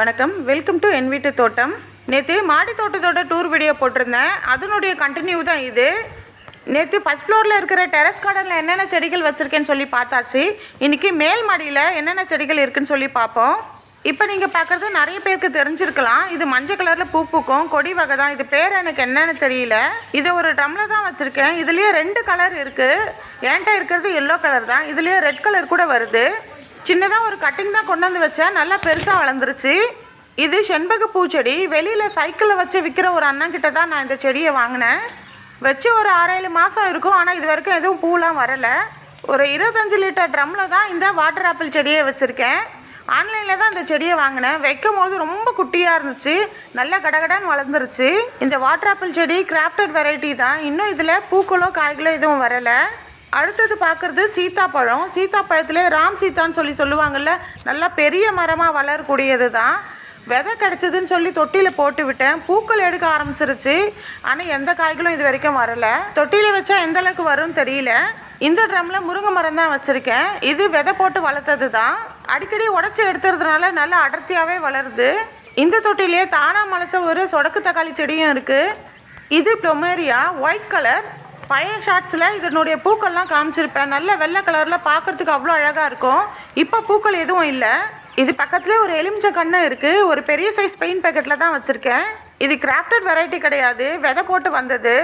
வணக்கம். Welcome to என் வீட்டு தோட்டம். நேற்று மாடி தோட்டத்தோட டூர் வீடியோ போட்டிருந்தேன். அதனுடைய கண்டினியூ தான் இது. நேற்று ஃபஸ்ட் ஃப்ளோரில் இருக்கிற டெரஸ் கார்டனில் என்னென்ன செடிகள் வச்சுருக்கேன்னு சொல்லி பார்த்தாச்சு. இன்றைக்கி மேல் மாடியில் என்னென்ன செடிகள் இருக்குதுன்னு சொல்லி பார்ப்போம். இப்போ நீங்கள் பார்க்குறது நிறைய பேருக்கு தெரிஞ்சிருக்கலாம். இது மஞ்சள் கலரில் பூ பூக்கும். கொடி வகை தான். இது பேர் எனக்கு என்னன்னு தெரியல. இது ஒரு ட்ரம்மில் தான் வச்சுருக்கேன். இதுலேயே ரெண்டு கலர் இருக்குது என்கிட்ட இருக்கிறது எல்லோ கலர் தான். இதுலேயே ரெட் கலர் கூட வருது. சின்னதாக ஒரு கட்டிங் தான் கொண்டு வந்து வச்சேன். நல்லா பெருசாக வளர்ந்துருச்சு. இது செண்பக பூச்செடி. வெளியில் சைக்கிளில் வச்சு விற்கிற ஒரு அண்ணன்கிட்ட தான் நான் இந்த செடியை வாங்கினேன். வச்சு ஒரு ஆறேழு மாதம் இருக்கும். ஆனால் இது வரைக்கும் எதுவும் பூலாம் வரலை. ஒரு இருபத்தஞ்சி லிட்டர் ட்ரம்மில் தான் இந்த வாட்டர் ஆப்பிள் செடியை வச்சுருக்கேன். ஆன்லைனில் தான் இந்த செடியை வாங்கினேன். வைக்கும் போது ரொம்ப குட்டியாக இருந்துச்சு. நல்லா கடகடான்னு வளர்ந்துருச்சு. இந்த வாட்டர் ஆப்பிள் செடி கிராஃப்டட் வெரைட்டி தான். இன்னும் இதில் பூக்களோ காய்களோ எதுவும் வரலை. அடுத்தது பார்க்குறது சீத்தாப்பழம். சீத்தாப்பழத்திலே ராம் சீத்தான்னு சொல்லி சொல்லுவாங்கல்ல நல்லா பெரிய மரமாக வளரக்கூடியது தான் விதை கிடச்சதுன்னு சொல்லி தொட்டியில் போட்டு விட்டேன். பூக்கள் எடுக்க ஆரம்பிச்சிருச்சு. ஆனால் எந்த காய்களும் இது வரைக்கும் வரலை. தொட்டியில் வச்சா எந்த அளவுக்கு வரும்னு தெரியல. இந்த ட்ரம்மில் முருங்கை மரம் தான் வச்சுருக்கேன். இது விதை போட்டு வளர்த்தது தான் அடிக்கடி உடச்சி எடுத்துறதுனால நல்லா அடர்த்தியாகவே வளருது. இந்த தொட்டிலேயே தானாக முளைச்ச ஒரு சொடக்கு தக்காளி செடியும் இருக்குது இது ப்ளொமேரியா ஒயிட் கலர் பழைய ஷார்ட்ஸில் இதனுடைய பூக்கள்லாம் காமிச்சிருப்பேன். நல்ல வெள்ளை கலரில் பார்க்கறதுக்கு அவ்வளோ அழகாக இருக்கும். இப்போ பூக்கள் எதுவும் இல்லை. இது பக்கத்துலேயே ஒரு எலுமிச்சை கண்ணு இருக்குது ஒரு பெரிய சைஸ் பெயிண்ட் பேக்கெட்டில் தான் வச்சுருக்கேன். இது கிராஃப்டட் வெரைட்டி கிடையாது. விதை போட்டு வந்தது.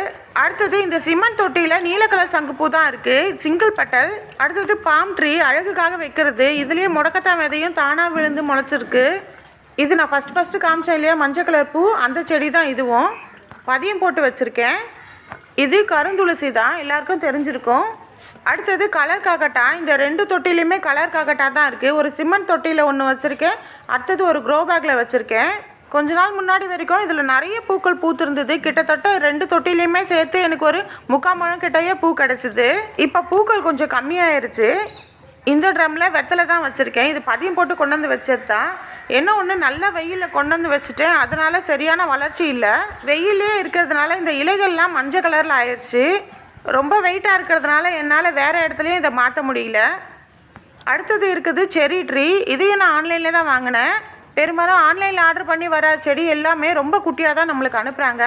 அடுத்தது இந்த சிமெண்ட் தொட்டியில் நீல கலர் சங்குப்பூ தான் இருக்குது சிங்கிள் பட்டல் அடுத்தது பாம் ட்ரீ அழகுக்காக வைக்கிறது. இதுலேயே முடக்கத்தான் விதையும் தானாக விழுந்து முளைச்சிருக்கு. இது நான் ஃபஸ்ட் ஃபஸ்ட்டு காமிச்சேன் இல்லையா? மஞ்சள் கலர் பூ. அந்த செடி தான் இதுவும். பதியம் போட்டு வச்சுருக்கேன். இது கருந்துளசி தான் எல்லாருக்கும் தெரிஞ்சிருக்கும். அடுத்தது கலர் காக்கட்டா இந்த ரெண்டு தொட்டிலையுமே கலர் காக்கட்டா தான் இருக்குது ஒரு சிமெண்ட் தொட்டியில் ஒன்று வச்சுருக்கேன். அடுத்தது ஒரு க்ரோ பேக்கில் வச்சுருக்கேன். கொஞ்ச நாள் முன்னாடி வரைக்கும் இதில் நிறைய பூக்கள் பூத்திருந்தது. கிட்டத்தட்ட ரெண்டு தொட்டிலையுமே சேர்த்து எனக்கு ஒரு முக்கால் முழம் கிட்டயே பூ கிடச்சிது. இப்போ பூக்கள் கொஞ்சம் கம்மியாயிருச்சு. இந்த ட்ரம்மில் வெத்தலை தான் வச்சுருக்கேன். இது பதியம் போட்டு கொண்டு வந்து வச்சது தான் என்ன ஒன்று நல்ல வெயிலில் கொண்டு வந்து வச்சுட்டேன். அதனால் சரியான வளர்ச்சி இல்லை. வெயிலே இருக்கிறதுனால இந்த இலைகள்லாம் மஞ்சள் கலரில் ஆயிடுச்சு ரொம்ப வெயிட்டாக இருக்கிறதுனால என்னால் வேறு இடத்துலையும் இதை மாற்ற முடியல. அடுத்தது இருக்குது செரி ட்ரீ இதையும் நான் ஆன்லைனில் தான் வாங்கினேன். பெரும்பாலும் ஆன்லைனில் ஆர்டர் பண்ணி வர செடி எல்லாமே ரொம்ப குட்டியாக தான் நம்மளுக்கு அனுப்புகிறாங்க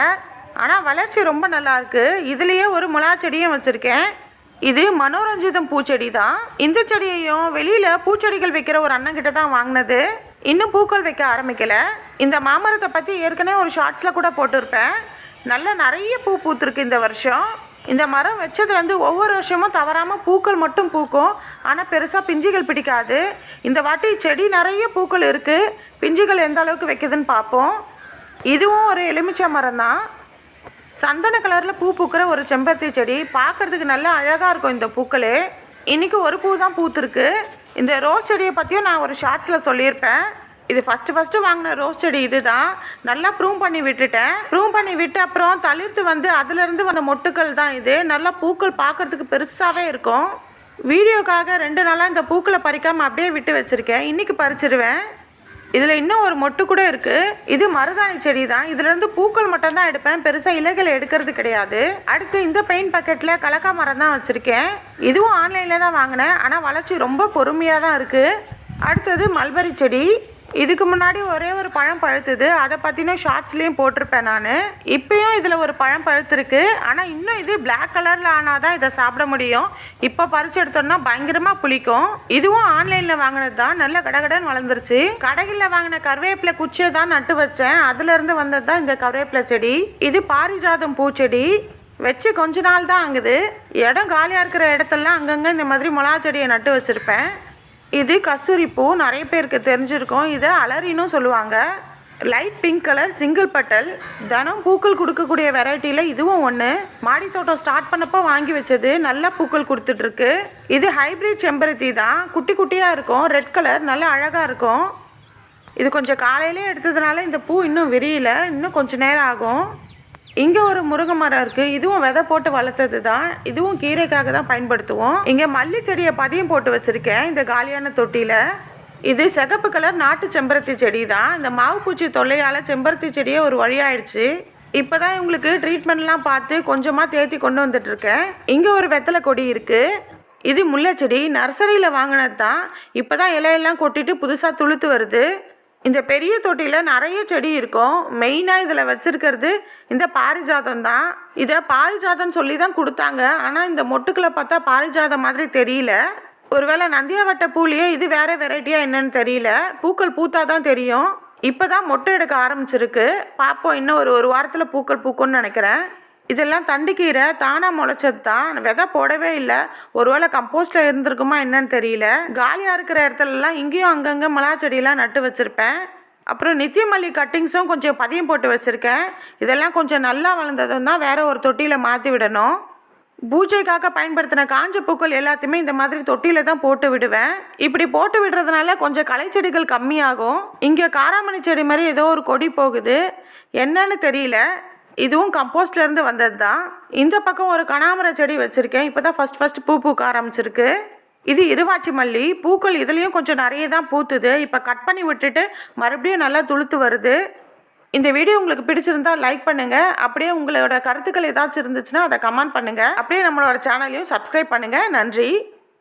ஆனால் வளர்ச்சி ரொம்ப நல்லாயிருக்கு இதுலேயே ஒரு முலா செடியும் வச்சுருக்கேன். இது மனோரஞ்சிதம் பூச்செடி தான். இந்த செடியையும் வெளியில் பூச்செடிகள் வைக்கிற ஒரு அண்ணன் கிட்ட தான் வாங்கினது. இன்னும் பூக்கள் வைக்க ஆரம்பிக்கலை. இந்த மாமரத்தை பற்றி ஏற்கனவே ஒரு ஷார்ட்ஸில் கூட போட்டிருப்பேன். நல்லா நிறைய பூ பூத்துருக்கு இந்த வருஷம். இந்த மரம் வச்சதுலேருந்து ஒவ்வொரு வருஷமும் தவறாமல் பூக்கள் மட்டும் பூக்கும். ஆனால் பெருசாக பிஞ்சுகள் பிடிக்காது. இந்த வாட்டி செடி நிறைய பூக்கள் இருக்குது பிஞ்சுகள் எந்த அளவுக்கு வைக்குதுன்னு பார்ப்போம். இதுவும் ஒரு எலுமிச்சை மரம் தான். சந்தன கலரில் பூ பூக்கிற ஒரு செம்பருத்தி செடி. பார்க்குறதுக்கு நல்லா அழகாக இருக்கும் இந்த பூக்களே. இன்றைக்கி ஒரு பூ தான் பூத்துருக்கு. இந்த ரோஸ் செடியை பற்றியும் நான் ஒரு ஷார்ட்ஸில் சொல்லியிருப்பேன். இது ஃபஸ்ட்டு ஃபஸ்ட்டு வாங்கின ரோஸ் செடி இது தான் நல்லா ப்ரூவ் பண்ணி விட்டுட்டேன். ப்ரூவ் பண்ணி விட்டு அப்புறம் தளிர்த்து வந்து அதுலேருந்து வந்த மொட்டுக்கள் தான் இது. நல்லா பூக்கள் பார்க்கறதுக்கு பெருசாகவே இருக்கும். வீடியோக்காக ரெண்டு நாளாக இந்த பூக்களை பறிக்காமல் அப்படியே விட்டு வச்சுருக்கேன். இன்றைக்கி பறிச்சிருவேன். இதில் இன்னும் ஒரு மொட்டு கூட இருக்குது இது மருதாணி செடி தான். இதுலேருந்து பூக்கள் மட்டும் தான் எடுப்பேன். பெருசாக இலைகள் எடுக்கிறது கிடையாது. அடுத்து இந்த பெயிண்ட் பக்கெட்டில் கலக்கா மரம் தான் வச்சுருக்கேன். இதுவும் ஆன்லைனில் தான் வாங்கினேன். ஆனால் வளர்ச்சி ரொம்ப பொறுமையாக தான் இருக்குது அடுத்தது மல்பரி செடி. இதுக்கு முன்னாடி ஒரே ஒரு பழம் பழுத்துது. அதை பற்றின ஷார்ட்ஸ்லேயும் போட்டிருப்பேன் நான். இப்போயும் இதில் ஒரு பழம் பழுத்துருக்கு. ஆனால் இன்னும் இது பிளாக் கலரில் ஆனால் தான் இதை சாப்பிட முடியும். இப்போ பறிச்சு எடுத்தோம்னா பயங்கரமாக புளிக்கும். இதுவும் ஆன்லைனில் வாங்கினது தான் நல்ல கடகடன் வளர்ந்துருச்சு. கடைகளில் வாங்கின கருவேப்பிலை குச்சியை தான் நட்டு வச்சேன். அதுலேருந்து வந்தது தான் இந்த கருவேப்பிலை செடி. இது பாரிஜாதம் பூச்செடி. வச்சு கொஞ்ச நாள் தான் ஆகுது. இடம் காலியாக இருக்கிற இடத்துலலாம் அங்கங்கே இந்த மாதிரி மிளகா செடியை நட்டு வச்சுருப்பேன். இது கஸ்தூரி பூ நிறைய பேருக்கு தெரிஞ்சிருக்கும். இதை அலரின்னு சொல்லுவாங்க. Light pink colour single petal தினம் பூக்கள் கொடுக்கக்கூடிய வெரைட்டியில் இதுவும் ஒன்று மாடி தோட்டம் ஸ்டார்ட் பண்ணப்போ வாங்கி வச்சது நல்ல பூக்கள் கொடுத்துட்ருக்கு. இது ஹைப்ரிட் செம்பருத்தி தான். குட்டி குட்டியாக இருக்கும். ரெட் கலர் நல்லா அழகாக இருக்கும். இது கொஞ்சம் காலையிலே எடுத்ததுனால இந்த பூ இன்னும் விரியல. இன்னும் கொஞ்சம் நேரம் ஆகும். இங்கே ஒரு முருங்கை மரம் இருக்குது இதுவும் விதை போட்டு வளர்த்தது தான் இதுவும் கீரைக்காக தான் பயன்படுத்துவோம். இங்கே மல்லி செடியை பதியம் போட்டு வச்சுருக்கேன் இந்த காலியான தொட்டியில். இது சிகப்பு கலர் நாட்டு செம்பருத்தி செடி தான் இந்த மாவு பூச்சி தொல்லையால் செம்பருத்தி செடியே ஒரு வழியாயிடுச்சு. இப்போ தான் இவங்களுக்கு ட்ரீட்மெண்ட்லாம் பார்த்து கொஞ்சமாக தேத்தி கொண்டு வந்துட்டுருக்கேன். இங்கே ஒரு வெத்தலை கொடி இருக்குது இது முல்லை செடி நர்சரியில் வாங்கினது தான் இப்போ தான் இலையெல்லாம் கொட்டிட்டு புதுசாக துளுத்து வருது. இந்த பெரிய தொட்டியில் நிறைய செடி இருக்கும். மெயினாக இதில் வச்சிருக்கிறது இந்த பாரிஜாதம் தான். இதை பாரிஜாதம் சொல்லி தான் கொடுத்தாங்க. ஆனால் இந்த மொட்டுக்களை பார்த்தா பாரிஜாதம் மாதிரி தெரியல. ஒருவேளை நந்தியாவட்ட பூலேயே இது வேறு வெரைட்டியாக என்னன்னு தெரியல. பூக்கள் பூத்தா தான் தெரியும். இப்போ தான் மொட்டை எடுக்க ஆரம்பிச்சிருக்கு. பார்ப்போம் இன்னும் ஒரு ஒரு வாரத்தில் பூக்கள் பூக்கும்னு நினைக்கிறேன். இதெல்லாம் தண்டுக்கீரை தானாக முளைச்சது தான் விதை போடவே இல்லை. ஒருவேளை கம்போஸ்டில் இருந்திருக்குமா என்னன்னு தெரியல. காலியாக இருக்கிற இடத்துலலாம் இங்கேயும் அங்கங்கே மிளகா செடியெல்லாம் நட்டு வச்சுருப்பேன். அப்புறம் நித்தியமல்லி கட்டிங்ஸும் கொஞ்சம் பதியம் போட்டு வச்சுருக்கேன். இதெல்லாம் கொஞ்சம் நல்லா வளர்ந்ததும் தான் வேறு ஒரு தொட்டியில் மாற்றி விடணும். பூஜைக்காக பயன்படுத்தின காஞ்ச பூக்கள் எல்லாத்தையுமே இந்த மாதிரி தொட்டியில் தான் போட்டு விடுவேன். இப்படி போட்டு விடுறதுனால கொஞ்சம் களைச்செடிகள் கம்மியாகும். இங்கே காராமணி செடி மாதிரி ஏதோ ஒரு கொடி போகுது. என்னன்னு தெரியல. இதுவும் கம்போஸ்ட்லேருந்து வந்தது தான் இந்த பக்கம் ஒரு கனாமர செடி வச்சுருக்கேன். இப்போ தான் ஃபஸ்ட் ஃபஸ்ட் பூ பூக்க ஆரம்பிச்சிருக்கு. இது இருவாச்சி மல்லி. பூக்கள் இதுலேயும் கொஞ்சம் நிறைய தான் பூத்துது. இப்போ கட் பண்ணி விட்டுட்டு மறுபடியும் நல்லா துளுத்து வருது. இந்த வீடியோ உங்களுக்கு பிடிச்சிருந்தா லைக் பண்ணுங்கள் அப்படியே உங்களோட கருத்துக்கள் ஏதாச்சும் இருந்துச்சுன்னா அதை கமெண்ட் பண்ணுங்கள் அப்படியே நம்மளோட சேனலையும் சப்ஸ்கிரைப் பண்ணுங்கள் நன்றி.